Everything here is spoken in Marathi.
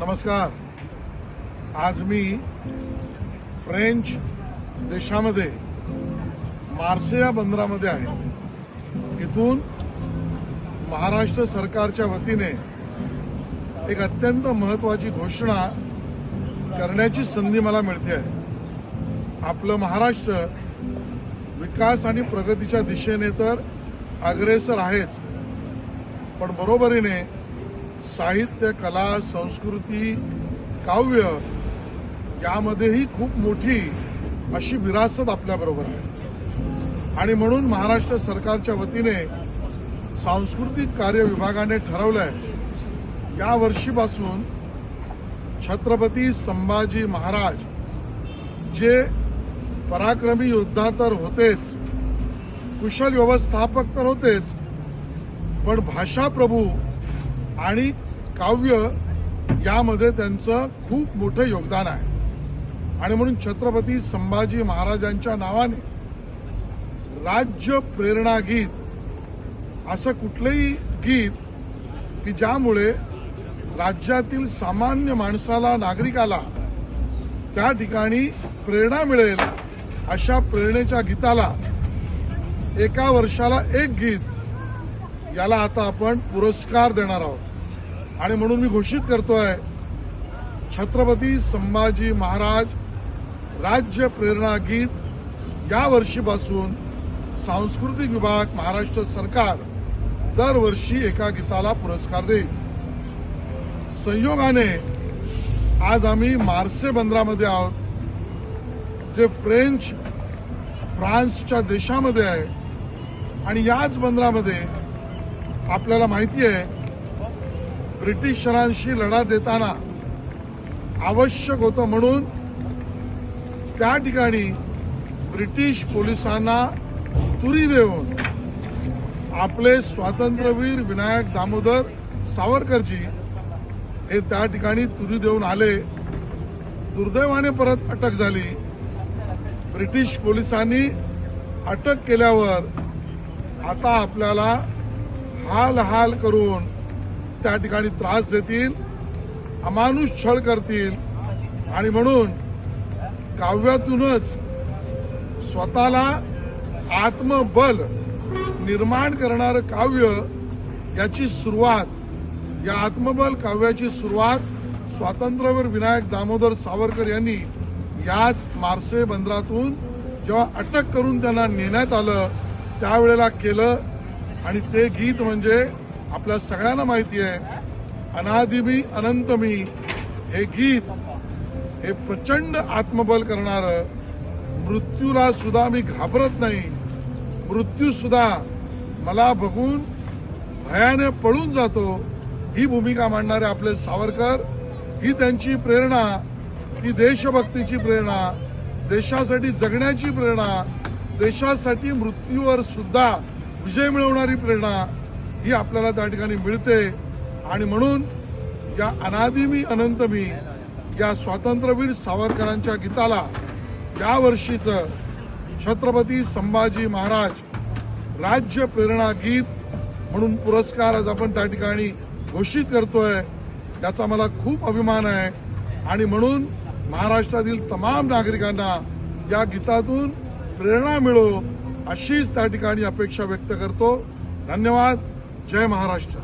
नमस्कार. आज मी फ्रेंच देशामध्ये मार्सेया बंदरामध्ये आहे. इथून महाराष्ट्र सरकारच्या वतीने एक अत्यंत महत्वाची घोषणा करण्याची संधी मला मिळते आहे. आपलं महाराष्ट्र विकास आणि प्रगतीच्या दिशेने तर अग्रेसर आहेच पण बरोबरीने साहित्य कला संस्कृती काव्य यामध्येही खूप मोठी अशी विरासत आपल्याबरोबर आहे. आणि म्हणून महाराष्ट्र सरकारच्या वतीने सांस्कृतिक कार्य विभागाने ठरवलंय या वर्षीपासून छत्रपती संभाजी महाराज जे पराक्रमी योद्धा तर होतेच कुशल व्यवस्थापक तर होतेच पण भाषा प्रभू आणि काव्य यामध्ये त्यांचं खूप मोठं योगदान आहे. आणि म्हणून छत्रपती संभाजी महाराजांच्या नावाने राज्य प्रेरणा गीत असं कुठलंही गीत की ज्यामुळे राज्यातील सामान्य माणसाला नागरिकाला त्या ठिकाणी प्रेरणा मिळेल अशा प्रेरणेच्या गीताला एका वर्षाला एक गीत याला आता आपण पुरस्कार देणार आहोत. आणि म्हणून मी घोषित करतोय छत्रपती संभाजी महाराज राज्य प्रेरणा गीत या वर्षीपासून सांस्कृतिक विभाग महाराष्ट्र सरकार दरवर्षी एका गीताला पुरस्कार देईल. संयोगाने आज आम्ही मार्से बंदरामध्ये आहोत जे फ्रेंच फ्रान्सच्या देशामध्ये आहे. आणि याच बंदरामध्ये आपल्याला माहिती आहे ब्रिटिशरांशी लढा देताना आवश्यक होतं म्हणून त्या ठिकाणी ब्रिटिश पोलिसांना तुरी देऊन आपले स्वातंत्र्यवीर विनायक दामोदर सावरकरजी हे त्या ठिकाणी तुरी देऊन आले. दुर्दैवाने परत अटक झाली. ब्रिटिश पोलिसांनी अटक केल्यावर आता आपल्याला हाल हाल करून त्या ठिकाणी त्रास देतील अमानुष छळ करतील आणि म्हणून काव्यातूनच स्वतःला आत्मबल निर्माण करणारं काव्य याची सुरुवात या आत्मबल काव्याची सुरुवात स्वातंत्र्यवर विनायक दामोदर सावरकर यांनी याच मार्से बंदरातून जेव्हा अटक करून त्यांना नेण्यात आलं त्यावेळेला केलं. आणि ते गीत म्हणजे आपल्या सगळ्यांना माहिती आहे अनादिमी अनंतमी हे गीत हे प्रचंड आत्मबल करणारं मृत्यूला सुद्धा मी घाबरत नाही. मृत्यू सुद्धा मला बघून भयाने पळून जातो. ही भूमिका मांडणारे आपले सावरकर ही त्यांची प्रेरणा ही देशभक्तीची प्रेरणा देशासाठी जगण्याची प्रेरणा देशासाठी मृत्यूवर सुद्धा विजय मिळवणारी प्रेरणा ही आपल्याला त्या ठिकाणी मिळते. आणि म्हणून या अनादिमी अनंतमी या स्वातंत्र्यवीर सावरकरांच्या गीताला त्या वर्षीचं छत्रपती संभाजी महाराज राज्य प्रेरणा गीत म्हणून पुरस्कार आज आपण त्या ठिकाणी घोषित करतोय याचा मला खूप अभिमान आहे. आणि म्हणून महाराष्ट्रातील तमाम नागरिकांना या गीतातून प्रेरणा मिळो अशीच त्या ठिकाणी अपेक्षा व्यक्त करतो. धन्यवाद. जय महाराष्ट्र.